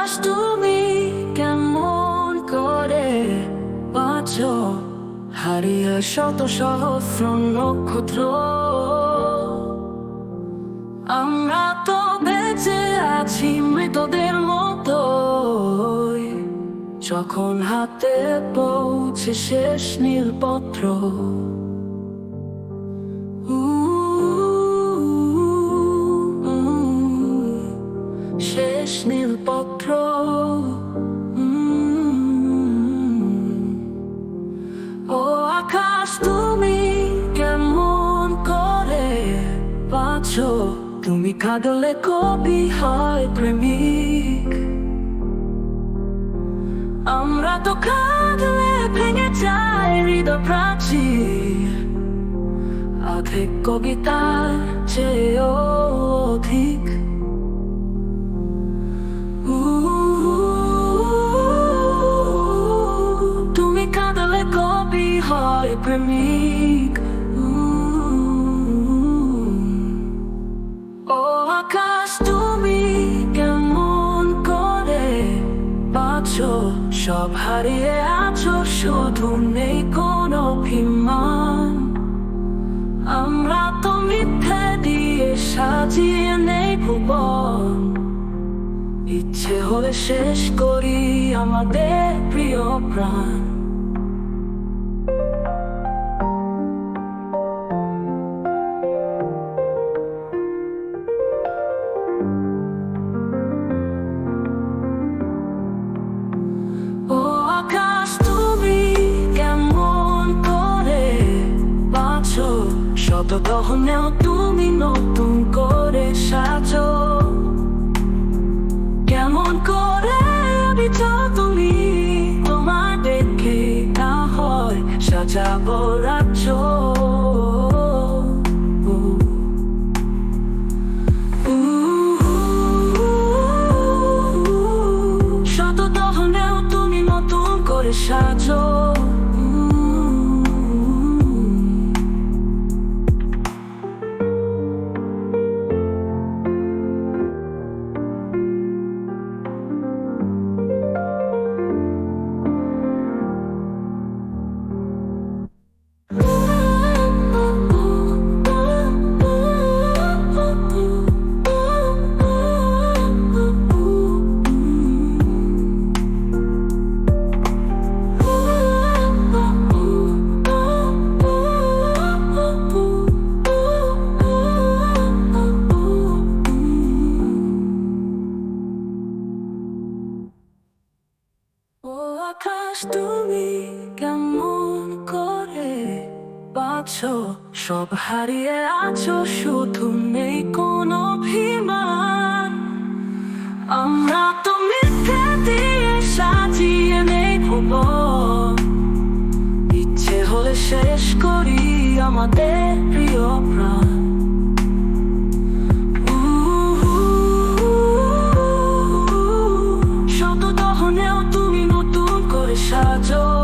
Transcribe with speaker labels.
Speaker 1: লাশ তুমি কেমন করে বাঁচো? হারিয়ে শত সহস্র নক্ষত্র আমরা তো বেঁচে আছি মৃতদের মতো যখন হাতে পৌঁছে শেষ নীলপত্র নীলপত্র ও আকাশ, তুমি কেমন করে তুমি কাঁদলে কবি হয় প্রেমিক। আমরা তো কাঁদলে ভেঙে প্রাচীর অধিক কবিতার চেয়েও প্রেমিক ও আকাশ তুমি কেমন করে বাঁচো? সব হারিয়ে আছো, শুধু নেই কোনো অভিমান। আমরা তো মিথ্যে দিয়ে সাজিয়ে নেই ভুবন। ইচ্ছে হলে শেষ করি আমাদের প্রিয় প্রাণ। শত তুমি নতুন করে সাজো কেমন করে তুমি তোমার দেখে না হয় সাজাবো রাজ্য শত তুমি নতুন করে তুমি কেমন করে বাঁচো? সব হারিয়ে আছো, শুধু নেই কোনো অভিমান। আমরা তো মিথ্যে দিয়ে সাজিয়ে ভুব ইচ্ছে হলে শেষ করি আমাদের So.